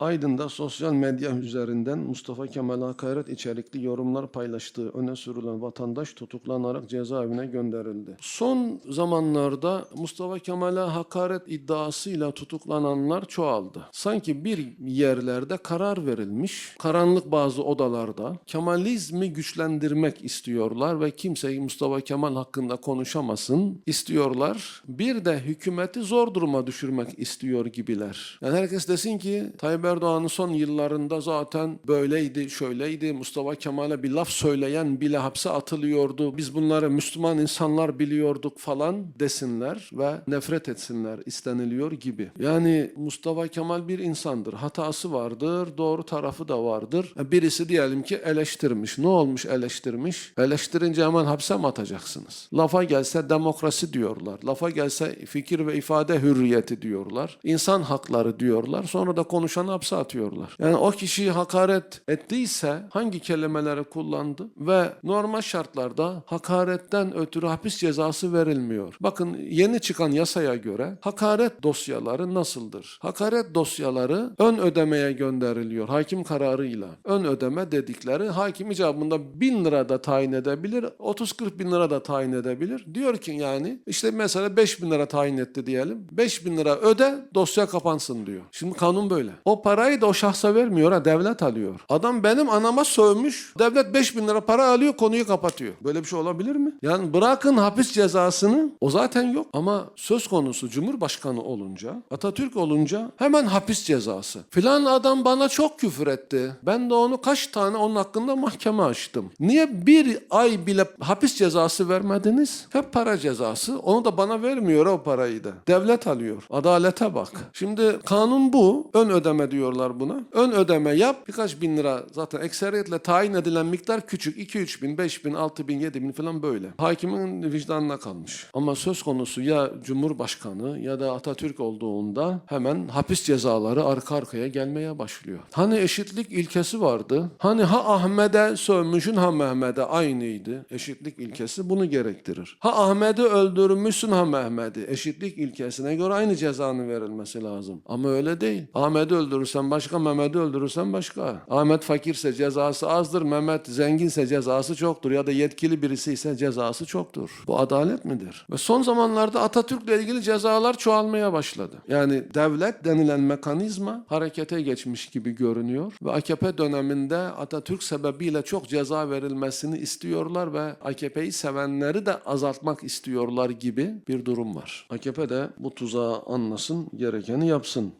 Aydın'da sosyal medya üzerinden Mustafa Kemal'e hakaret içerikli yorumlar paylaştığı öne sürülen vatandaş tutuklanarak cezaevine gönderildi. Son zamanlarda Mustafa Kemal'e hakaret iddiasıyla tutuklananlar çoğaldı. Sanki bir yerlerde karar verilmiş, karanlık bazı odalarda Kemalizmi güçlendirmek istiyorlar ve kimseyi Mustafa Kemal hakkında konuşamasın istiyorlar. Bir de hükümeti zor duruma düşürmek istiyor gibiler. Yani herkes desin ki Tayyip Erdoğan'ın son yıllarında zaten böyleydi, şöyleydi. Mustafa Kemal'e bir laf söyleyen bile hapse atılıyordu. Biz bunları Müslüman insanlar biliyorduk falan desinler ve nefret etsinler isteniliyor gibi. Yani Mustafa Kemal bir insandır. Hatası vardır, doğru tarafı da vardır. Birisi diyelim ki eleştirmiş. Ne olmuş eleştirmiş? Eleştirince hemen hapse mi atacaksınız? Lafa gelse demokrasi diyorlar. Lafa gelse fikir ve ifade hürriyeti diyorlar. İnsan hakları diyorlar. Sonra da konuşanı hapse atıyorlar. Yani o kişiyi hakaret ettiyse hangi kelimeleri kullandı ve normal şartlarda hakaretten ötürü hapis cezası verilmiyor. Bakın yeni çıkan yasaya göre hakaret dosyaları nasıldır? Hakaret dosyaları ön ödemeye gönderiliyor hakim kararıyla. Ön ödeme dedikleri hakim icabında bin lira da tayin edebilir, 30-40 bin lira da tayin edebilir. Diyor ki yani işte mesela 5 bin lira tayin etti diyelim. 5 bin lira öde dosya kapansın diyor. Şimdi kanun böyle. O parayı da o şahsa vermiyor ha devlet alıyor. Adam benim anama sövmüş. Devlet 5 bin lira para alıyor konuyu kapatıyor. Böyle bir şey olabilir mi? Yani bırakın hapis cezasını o zaten yok. Ama söz konusu Cumhurbaşkanı olunca Atatürk olunca hemen hapis cezası. Filan adam bana çok küfür etti. Ben de onu kaç tane onun hakkında mahkeme açtım. Niye bir ay bile hapis cezası vermediniz? Hep para cezası. Onu da bana vermiyor o parayı da. Devlet alıyor. Adalete bak. Şimdi kanun bu. Ön ödeme diyorlar buna. Ön ödeme yap. Birkaç bin lira zaten ekseriyetle tayin edilen miktar küçük. 2-3 bin, 5 bin, 6 bin, 7 bin falan böyle. Hakimin vicdanına kalmış. Ama söz konusu ya Cumhurbaşkanı ya da Atatürk olduğunda hemen hapis cezaları arka arkaya gelmeye başlıyor. Hani eşitlik ilkesi vardı. Hani ha Ahmet'e sövmüşün ha Mehmet'e aynıydı. Eşitlik ilkesi bunu gerektirir. Ha Ahmet'i öldürmüşsün ha Mehmet'i. Eşitlik ilkesine göre aynı cezanın verilmesi lazım. Ama öyle değil. Ahmet'i öldürürsen başka, Mehmet'i öldürürsen başka. Ahmet fakirse cezası azdır, Mehmet zenginse cezası çoktur ya da yetkili birisi ise cezası çoktur. Bu adalet midir? Ve son zamanlarda Atatürk'le ilgili cezalar çoğalmaya başladı. Yani devlet denilen mekanizma harekete geçmiş gibi görünüyor ve AKP döneminde Atatürk sebebiyle çok ceza verilmesini istiyorlar ve AKP'yi sevenleri de azaltmak istiyorlar gibi bir durum var. AKP de bu tuzağı anlasın, gerekeni yapsın.